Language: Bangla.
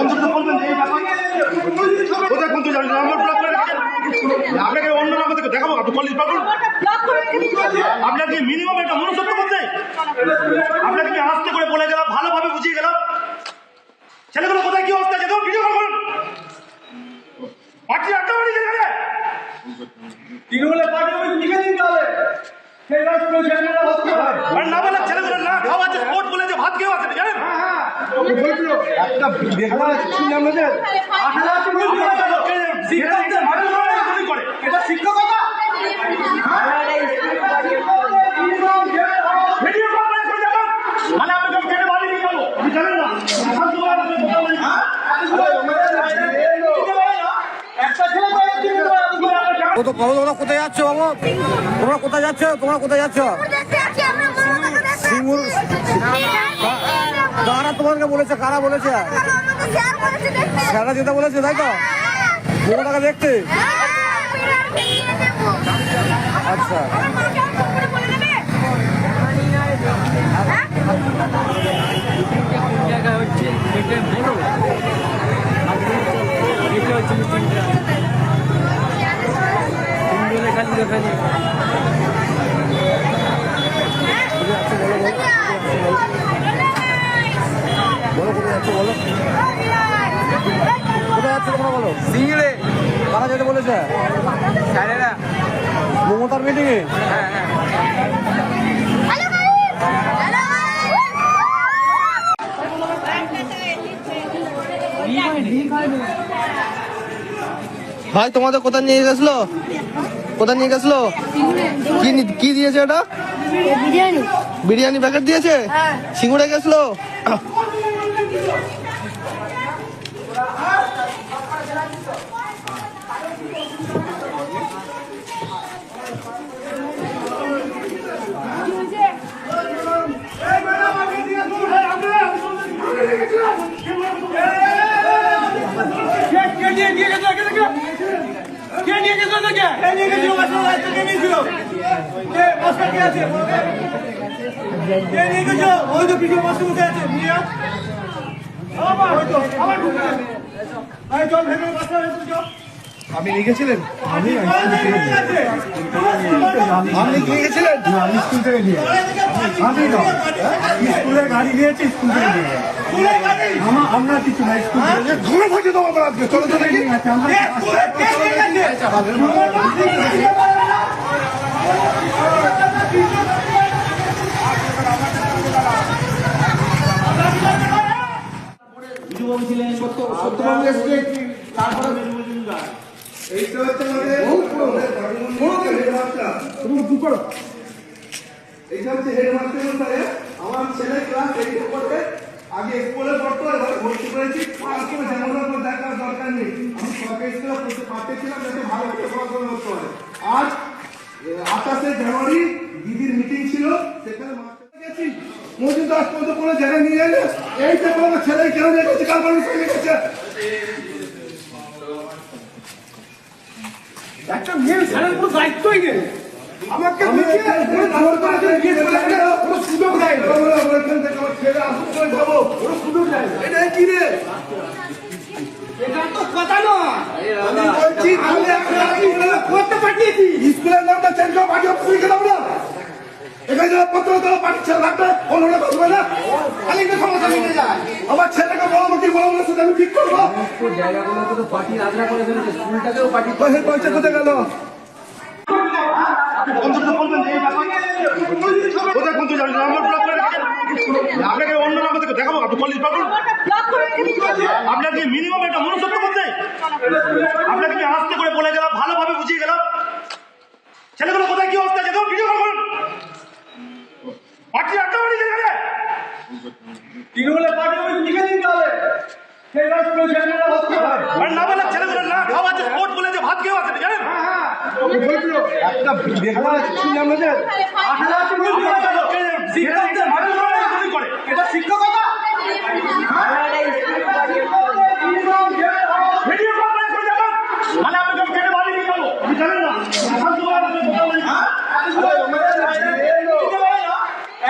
অন্তত বলবেন যে এই ব্যাপার কোথায় কোন যাবেন? নম্বর ব্লক করে আপনাকে অন্য নম্বর থেকে দেখাবো। আপনি কলেজ পাবেন আপনার কি মিনিমাম একটা মনুষ্যত্ব আপনাকে আস্তে করে বলে গেলাম ভালোভাবে বুঝিয়ে গেলাম। ছেলেগুলো কোথায় কি অবস্থা দেখুন ভিডিও কল করুন। পার্টি আড্ডা মারি যেখানে তৃণমূলের পার্টি অফিস লিখে দিন তাহলে। না। বলে ছেলেগুলো না খাওয়া আছে স্পোর্ট বলে যে ভাত খেয়েও আছে জানেন? একটা দেখলাম শুনলাম না যে আঠারো আছে বলতে হবে। শিক্ষকদের মানুষ করে না। গুলি করে এটা শিক্ষকতা ভিডিও কল করে করে দেখুন মানে আপনাকে আমি কেটে বাড়ি নিয়ে যাব জানেন না শান্তভাবে আপনি কথা বলেন। একটা ছেলে তো এই তৃণমূল আন্দোলন ও তো বলো তোমরা কোথায় যাচ্ছ বাবু তোমরা কোথায় যাচ্ছ তোমরা কোথায় যাচ্ছ সিঙ্গুর কারা তোমাকে বলেছে? কারা বলেছে? স্যারা যেটা বলেছে, তাই তো? পুরো টাকা দেখতে? আচ্ছা। খালি কোথায় যাচ্ছ বলো? কোথায় যাচ্ছ তোমরা বলো? সিঙ্গিরে কারা যেতে বলেছে? স্যারেরা মমতার মিটিংয়ে হ্যাঁ হ্যাঁ। ভাই তোমাদের কোথায় নিয়ে গেছিল? কোথায় নিয়ে গেছিল? কি কি দিয়েছে ওটা বিরিয়ানি। বিরিয়ানি প্যাকেট দিয়েছে? হ্যাঁ। সিঙ্গুরে গেছিল? কে নিয়ে গেছিল ওই তো পিছনে মাস্টার বসে আছে নিয়ে আপনি লিখেছিলেন? আমি। আপনি নিয়ে গেছিলেন আমি স্কুল থেকে নিয়ে আমি স্কুলে গাড়ি নিয়েছি স্কুল থেকে নিয়ে আমার কিছু নাই স্কুল ঘুরে থাকে তোমার চলো চলে নিয়ে গেছে আমরা কে স্কুলে কে নিয়ে গেছে? সত্যবাবু এসছে তারপরে এইটা হচ্ছে আমাদের হেডমাস্টার। তুমি কি করো। এইটা হচ্ছে হেডমাস্টার মশাই আমার ছেলে ক্লাস এইটে পড়ে আগে স্কুলে পড়তো এবার ভর্তি করেছি। দেখার দরকার নেই। আমি সরকারি স্কুলে পড়তে পারতেছিলাম যাতে ভালো করে পড়াশোনা করতে পারে। আজ আঠাশে জানুয়ারি দিদির মিটিং ছিল। মজুদ আজ পর্যন্ত কোনো জায়গায় নিয়ে গেলে এই তো কোনো ছেলে কেন নিয়ে গেছে কাল মানুষ নিয়ে গেছে একটা মেয়ে স্যারের কোনো দায়িত্বই নেই আমাকে জোর করে যে করে কোনো সুযোগ দেয় না। আমরা আমার ছেলে আসুক করে যাব, কোনো সুযোগ দেয় এটা কি রে? এটা তো কথা নয় আমি বলছি, আমরা স্কুলে করতে পাঠিয়েছি? স্কুলের নামটা চেঞ্জ করে পাঠিয়ে না। এখানে যারা পত্র দেওয়া পাঠিয়ে ছেলে লাগবে, অন্যরা বসবে না। খালি একটা আমি ঠিক করব। পয়সা কোথায় গেল? কোথায় কোন যাবেন নম্বর ব্লক করে রেখেছেন আপনাকে অন্য নম্বর দেখাবো আপনি কলেজ পাবেন মিনিমাম একটা মনুষ্যত্ব বলতে আপনাকে কি আস্তে করে বলে গেলাম ভালোভাবে বুঝিয়ে গেলাম? ছেলেগুলো কোথায় কি অবস্থা দেখুন ভিডিও করুন। পার্টি আড্ডা মারি যেখানে তৃণমূলের পার্টি অফিস লিখে দিন তাহলে। সেই কাজ করে ছেলেমেয়েরা হচ্ছে না। আর না বলে ছেলেগুলো না খাওয়া আছে স্পোর্ট বলে যে ভাত খেয়েও আছে জানেন একটা দেখলাম শুনলাম না যে আঠারো আছে বলতে হবে। শিক্ষকদের মানুষ করে না। গুলি করে এটা শিক্ষকতা ভিডিও কল করে করে দেখুন মানে আপনাকে আমি কেটে বাড়ি নিয়ে যাব আপনি জানেন না শান্তভাবে আপনি কথা বলেন। একটা ছেলে তো এই তৃণমূল আন্দোলন